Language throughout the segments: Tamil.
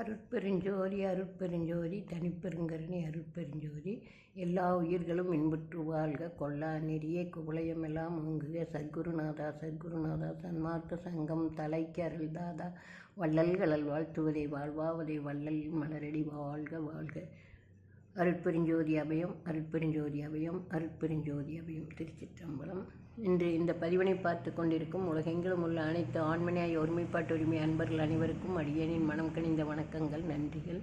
அருட்பெருஞ்சோதி அருட்பெருஞ்சோதி தனிப்பெருங்கருணை அருட்பெருஞ்சோதி எல்லா உயிர்களும் இன்புற்று வாழ்க. கொல்லா நெறியே குவளையமெல்லாம் ஓங்குக சத்குருநாதா சத்குருநாதா சன்மார்க்க சங்கம் தலைக்கு அருள்தாதா வள்ளல்களல் வாழ்த்துவதை வாழ்வாவதை வள்ளல் மலரடி வாழ்க வாழ்க. அருட்பெருஞ்சோதி அபயம் அருட்பெருஞ்சோதி அபயம் அருட்பெருஞ்சோதி அபயம். திருச்சிற்றம்பலம். இன்று இந்த பதிவினை பார்த்து கொண்டிருக்கும் உலகெங்கிலும் உள்ள அனைத்து ஆண்மனையாய் ஒருமைப்பாட்டு உரிமை அன்பர்கள் அனைவருக்கும் அடியேனின் மனம் கனிந்த வணக்கங்கள் நன்றிகள்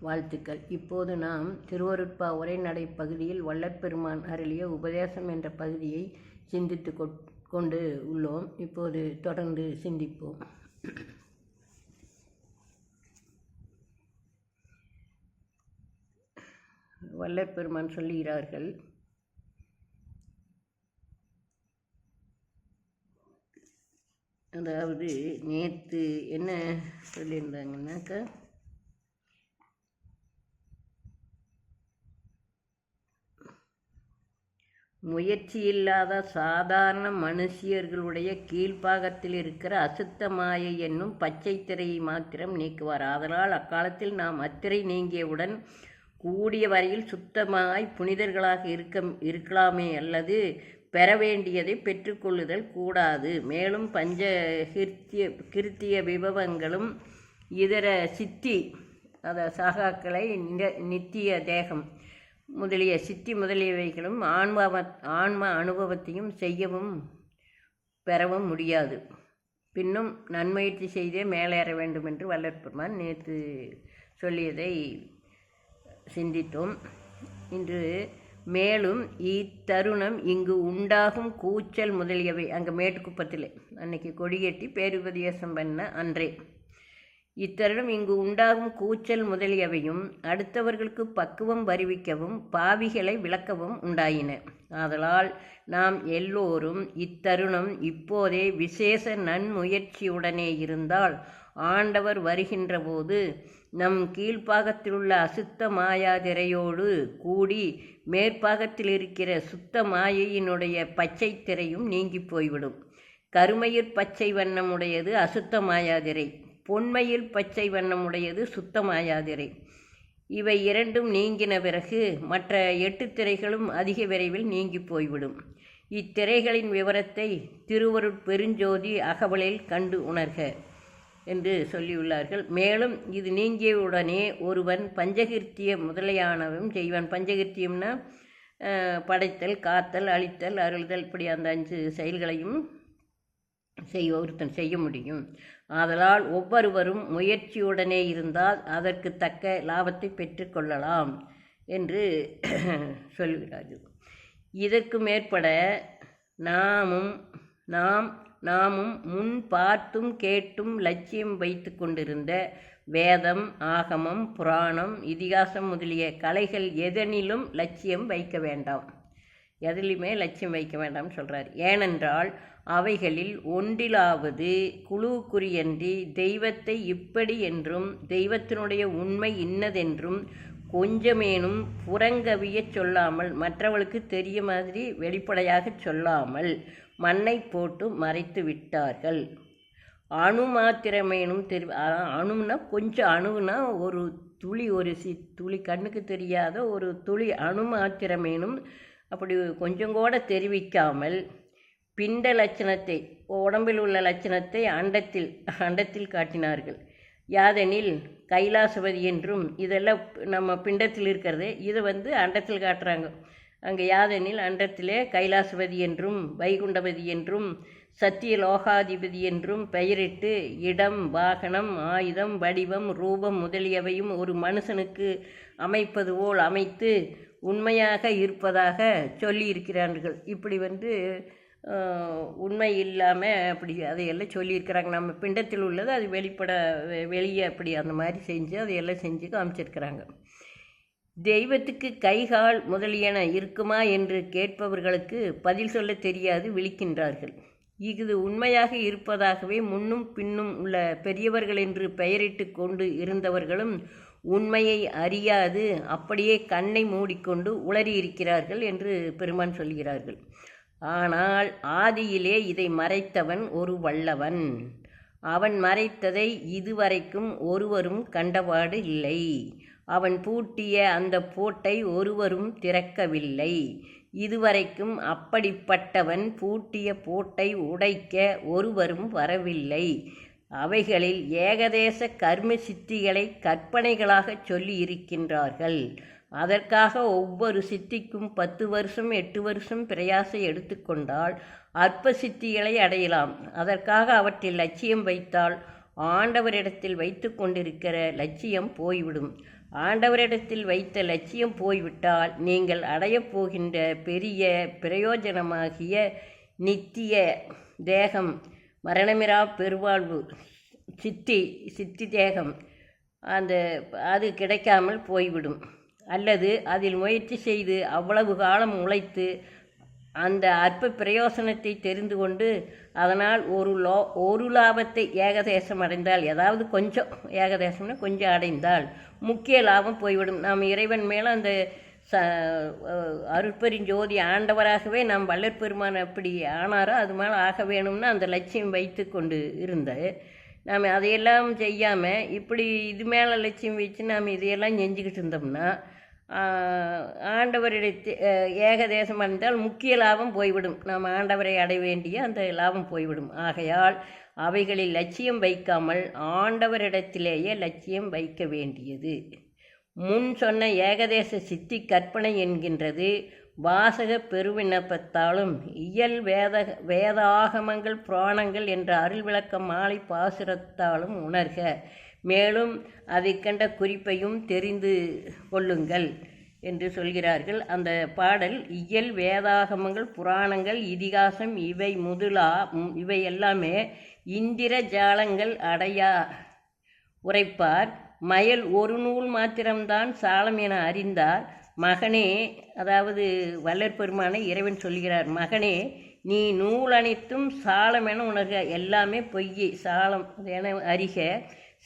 வாழ்த்துக்கள். இப்போது நாம் திருவருட்பா உரைநடை பகுதியில் வல்லப்பெருமான் அருளிய உபதேசம் என்ற பகுதியை சிந்தித்து கொட்- கொண்டு உள்ளோம். இப்போது தொடர்ந்து சிந்திப்போம். வல்லப்பெருமான் சொல்லுகிறார்கள் அதாவது நேற்று என்ன சொல்லியிருந்தாங்கன்னாக்கா முயற்சியில்லாத சாதாரண மனுஷியர்களுடைய கீழ்ப்பாகத்தில் இருக்கிற அசுத்த மாயை என்னும் பச்சை திரையை மாத்திரம் நீக்குவார். அதனால் அக்காலத்தில் நாம் அத்திரை நீங்கியவுடன் கூடிய வரையில் சுத்தமாய் புனிதர்களாக இருக்க இருக்கலாமே அல்லது பெற வேண்டியதை பெற்றுக்கொள்ளுதல் கூடாது. மேலும் பஞ்ச கிருத்திய கிருத்திய விபவங்களும் இதர சித்தி அத சாகாக்களை நித்திய தேகம் முதலிய சித்தி முதலியவைகளும் ஆன்மாவ ஆன்ம அனுபவத்தையும் செய்யவும் பெறவும் முடியாது. பின்னும் நன்முயற்சி செய்தே மேலேற வேண்டும் என்று வல்லற்பெருமான் நேற்று சொல்லியதை சிந்தித்தோம். இன்று மேலும் இத்தருணம் இங்கு உண்டாகும் கூச்சல் முதலியவை அங்கே மேட்டுக்குப்பத்தில். அன்னைக்கு கொடியேட்டி பேருபதேசம் பண்ண அன்றே. இத்தருணம் இங்கு உண்டாகும் கூச்சல் முதலியவையும் அடுத்தவர்களுக்கு பக்குவம் வருவிக்கவும் பாவிகளை விளக்கவும் உண்டாயின. ஆதலால் நாம் எல்லோரும் இத்தருணம் இப்போதே விசேஷ நன்முயற்சியுடனே இருந்தால் ஆண்டவர் வருகின்ற போது நம் கீழ்ப்பாகத்திலுள்ள அசுத்த மாயாதிரையோடு கூடி மேற்பாகத்தில் இருக்கிற சுத்த மாயையினுடைய பச்சை திரையும் நீங்கி போய்விடும். கருமையிற் பச்சை வண்ணமுடையது அசுத்த மாயாதிரை பொன்மையில் பச்சை வண்ணமுடையது சுத்த மாயாதிரை. இவை இரண்டும் நீங்கின பிறகு மற்ற எட்டு திரைகளும் அதிக விரைவில் நீங்கி போய்விடும். இத்திரைகளின் விவரத்தை திருவருட் பெருஞ்சோதி அகவலில் கண்டு உணர்க. என்று சொல்லியுள்ளார்கள். மேலும் இது நீங்கியவுடனே ஒருவன் பஞ்சகிருத்திய முதலையானவும் செய்வான். பஞ்சகிருத்தியம்னா படைத்தல் காத்தல் அழித்தல் அருள்தல் இப்படி அந்த அஞ்சு செயல்களையும் செய்ய ஒருத்தன் செய்ய முடியும். ஆதலால் ஒவ்வொருவரும் முயற்சியுடனே இருந்தால் அதற்கு தக்க லாபத்தை பெற்றுக்கொள்ளலாம் என்று சொல்கிறார்கள். இதற்கு மேற்பட நாமும் நாம் நாமும் முன் பார்த்தும் கேட்டும் லட்சியம் வைத்து கொண்டிருந்த வேதம் ஆகமம் புராணம் இதிகாசம் முதலிய கலைகள் எதனிலும் லட்சியம் வைக்க வேண்டாம். எதிலுமே லட்சியம் வைக்க வேண்டாம்னு சொல்கிறார் ஏனென்றால் அவைகளில் ஒன்றிலாவது குழுக்குறியன்றி தெய்வத்தை இப்படி என்றும் தெய்வத்தினுடைய உண்மை இன்னதென்றும் கொஞ்சமேனும் புறங்கவியச் சொல்லாமல் மற்றவளுக்கு தெரிய மாதிரி வெளிப்படையாக சொல்லாமல் மண்ணை போட்டு மறைத்து விட்டார்கள். அணு மாத்திரமேனும் தெரி அ- அணுன்னா கொஞ்சம் அணுனா ஒரு துளி ஒரு சி துளி கண்ணுக்கு தெரியாத ஒரு துளி அணு மாத்திரமேனும் அப்படி கொஞ்சம் கூட தெரிவிக்காமல் பிண்ட லட்சணத்தை உடம்பில் உள்ள லட்சணத்தை அண்டத்தில் அண்டத்தில் காட்டினார்கள். யாதெனில் கைலாசபதி என்றும் இதெல்லாம் நம்ம பிண்டத்தில் இருக்கிறது இதை வந்து அண்டத்தில் காட்டுறாங்க. அங்கே யாதெனில் அண்டத்திலே கைலாசபதி என்றும் வைகுண்டபதி என்றும் சத்திய லோகாதிபதி என்றும் பெயரிட்டு இடம் வாகனம் ஆயுதம் வடிவம் ரூபம் முதலியவையும் ஒரு மனுஷனுக்கு அமைப்பது போல் அமைத்து உண்மையாக இருப்பதாக சொல்லியிருக்கிறார்கள். இப்படி வந்து உண்மை இல்லாமல் அப்படி அதையெல்லாம் சொல்லியிருக்கிறாங்க. நம்ம பிண்டத்தில் உள்ளது அது வெளிப்பட வெளியே அப்படி அந்த மாதிரி செஞ்சு அதையெல்லாம் செஞ்சு காமிச்சிருக்கிறாங்க. தெய்வத்துக்கு கைகால் முதலியன இருக்குமா என்று கேட்பவர்களுக்கு பதில் சொல்ல தெரியாது விழிக்கின்றார்கள். இது உண்மையாக இருப்பதாகவே முன்னும் பின்னும் உள்ள பெரியவர்கள் என்று பெயரிட்டு கொண்டு இருந்தவர்களும் உண்மையை அறியாது அப்படியே கண்ணை மூடிக்கொண்டு உளறி இருக்கிறார்கள் என்று பெருமான் சொல்கிறார்கள். ஆனால் ஆதியிலே இதை மறைத்தவன் ஒரு வல்லவன். அவன் மறைத்ததை இதுவரைக்கும் ஒருவரும் கண்டபாடு இல்லை. அவன் பூட்டிய அந்த பூட்டை ஒருவரும் திறக்கவில்லை. இதுவரைக்கும் அப்படிப்பட்டவன் பூட்டிய பூட்டை உடைக்க ஒருவரும் வரவில்லை. அவைகளில் ஏகதேச கர்ம சித்திகளை கற்பனைகளாகச் சொல்லியிருக்கின்றார்கள். அதற்காக ஒவ்வொரு சித்திக்கும் பத்து வருஷம் எட்டு வருஷம் பிரயாசை எடுத்துக்கொண்டால் அற்ப சித்திகளை அடையலாம். அதற்காக அவற்றில் லட்சியம் வைத்தால் ஆண்டவரிடத்தில் வைத்து கொண்டிருக்கிற லட்சியம் போய்விடும். ஆண்டவரிடத்தில் வைத்த லட்சியம் போய்விட்டால் நீங்கள் அடையப் போகின்ற பெரிய பிரயோஜனமாகிய நித்திய தேகம் மரணமிரா பெருவாழ்வு சித்தி சித்தி தேகம் அந்த அது கிடைக்காமல் போய்விடும். அல்லது அதில் முயற்சி செய்து அவ்வளவு காலம் உழைத்து அந்த அற்ப பிரயோசனத்தை தெரிந்து கொண்டு அதனால் ஒரு லோ ஒரு லாபத்தை ஏகதேசம் அடைந்தால் ஏதாவது கொஞ்சம் ஏகதேசம்னா கொஞ்சம் அடைந்தால் முக்கிய லாபம் போய்விடும். நாம் இறைவன் மேலே அந்த ச அருட்பெருஞ்சோதி ஆண்டவராகவே நாம் வள்ளற்பெருமான் அப்படி ஆனாரோ அது மேலே ஆக வேணும்னு அந்த லட்சியம் வைத்து கொண்டு இருந்த நாம் அதையெல்லாம் செய்யாமல் இப்படி இது மேலே லட்சியம் வச்சு நாம் இதையெல்லாம் செஞ்சுக்கிட்டு இருந்தோம்னா ஆண்டவரிடத்து ஏகதேசம் அடைந்தால் முக்கிய லாபம் போய்விடும். நாம் ஆண்டவரை அடைய வேண்டிய அந்த லாபம் போய்விடும். ஆகையால் அவைகளில் லட்சியம் வைக்காமல் ஆண்டவரிடத்திலேயே லட்சியம் வைக்க வேண்டியது. முன் சொன்ன ஏகதேச சித்தி கற்பனை என்கின்றது வாசக பெருவிண்ணப்பத்தாலும் இயல் வேத வேதாகமங்கள் புராணங்கள் என்ற அருள் விளக்க மாலை பாசுரத்தாலும் உணர்க. மேலும் அதை கண்ட குறிப்பையும் தெரிந்து கொள்ளுங்கள் என்று சொல்கிறார்கள். அந்த பாடல் இயல் வேதாகமங்கள் புராணங்கள் இதிகாசம் இவை முதலா இவை எல்லாமே இந்திர ஜாலங்கள் அடையா உரைப்பார். மயல் ஒரு நூல் மாத்திரம்தான் சாலம் என அறிந்தார். மகனே அதாவது வல்லற் பெருமானை இறைவன் சொல்கிறார் மகனே நீ நூல் அனைத்தும் சாலம் என உணர்க எல்லாமே பொய் சாலம் என அறிக.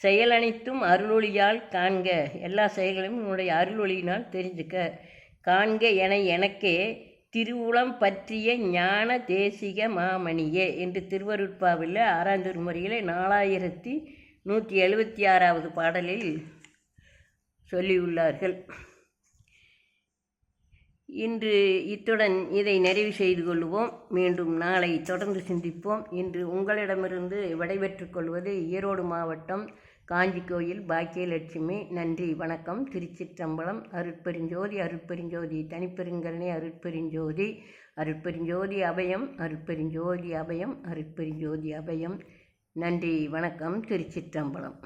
செயலனைத்தும் அருளொளியால் காண்க. எல்லா செயல்களையும் உன்னுடைய அருளொளியினால் தெரிஞ்சுக்க. காண்க என எனக்கே திருவுளம் பற்றிய ஞான தேசிக மாமணியே என்று திருவருட்பாவில் ஆறாம் திருமுறையில் நாலாயிரத்தி நூற்றி எழுபத்தி ஆறாவது பாடலில் சொல்லியுள்ளார்கள். இன்று இத்துடன் இதை நிறைவு செய்து கொள்வோம் மீண்டும் நாளை தொடர்ந்து சிந்திப்போம். இன்று உங்களிடமிருந்து விடைபெற்றுக் கொள்வது ஈரோடு மாவட்டம் காஞ்சி கோயில் பாக்கியலட்சுமி நன்றி வணக்கம். திருச்சிற்றம்பலம் அருட்பெருஞ்சோதி அருட்பெருஞ்சோதி தனிப்பெருங்கரணி அருட்பெருஞ்சோதி அருட்பெருஞ்சோதி அபயம் அருட்பெருஞ்சோதி அபயம் அருட்பெருஞ்சோதி அபயம். நன்றி வணக்கம். திருச்சிற்றம்பலம்.